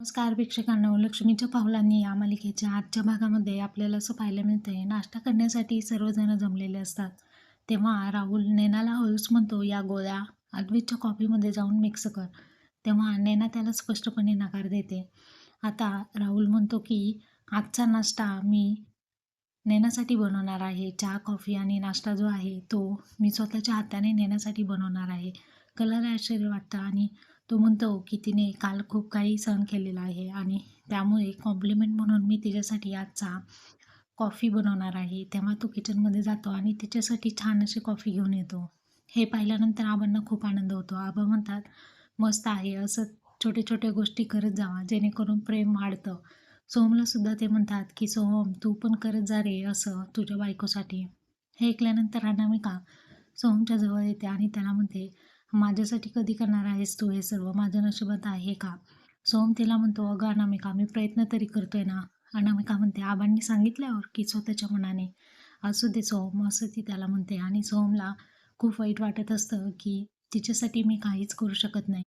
नमस्कार प्रेक्षकांना. लक्ष्मीच्या पावलांनी या मालिकेच्या आजच्या भागामध्ये आपल्याला असं पाहायला मिळतंय नाश्ता करण्यासाठी सर्वजण जमलेले असतात. तेव्हा राहुल नैनाला हळूच म्हणतो या गोळ्या अद्वितच्या कॉफीमध्ये जाऊन मिक्स कर. तेव्हा नैना त्याला स्पष्टपणे नकार देते. आता राहुल म्हणतो की आजचा नाश्ता मी नेण्यासाठी बनवणार आहे. चहा कॉफी आणि नाश्ता जो आहे तो मी स्वतःच्या हाताने नेण्यासाठी बनवणार आहे. कलर आश्चर्य वाटतं आणि तो म्हणतो की तिने काल खूप काही सहन केलेला आहे आणि त्यामुळे कॉम्प्लिमेंट म्हणून मी तिच्यासाठी आजचा कॉफी बनवणार आहे. तेव्हा तो किचनमध्ये जातो आणि तिच्यासाठी छान अशी कॉफी घेऊन येतो. हे पाहिल्यानंतर आबांना खूप आनंद होतो. आबा म्हणतात मस्त आहे असं छोटे छोटे गोष्टी करत जावा जेणेकरून प्रेम वाढतं. सोहमला सुद्धा ते म्हणतात की सोहम तू पण करत जा रे असं तुझ्या बायकोसाठी. हे ऐकल्यानंतर अनामिका सोहमच्या जवळ येते आणि त्याला म्हणते माझ्यासाठी कधी करणार आहेस तू हे सर्व? माझ्या नशिबात आहे का? सोहम तिला म्हणतो अगं अनामिका मी प्रयत्न तरी करतोय ना. अनामिका म्हणते आबांनी सांगितल्यावर की स्वतःच्या मनाने. असू दे सोहम असं ती त्याला म्हणते आणि सोहमला खूप वाईट वाटत असतं की तिच्यासाठी मी काहीच करू शकत नाही.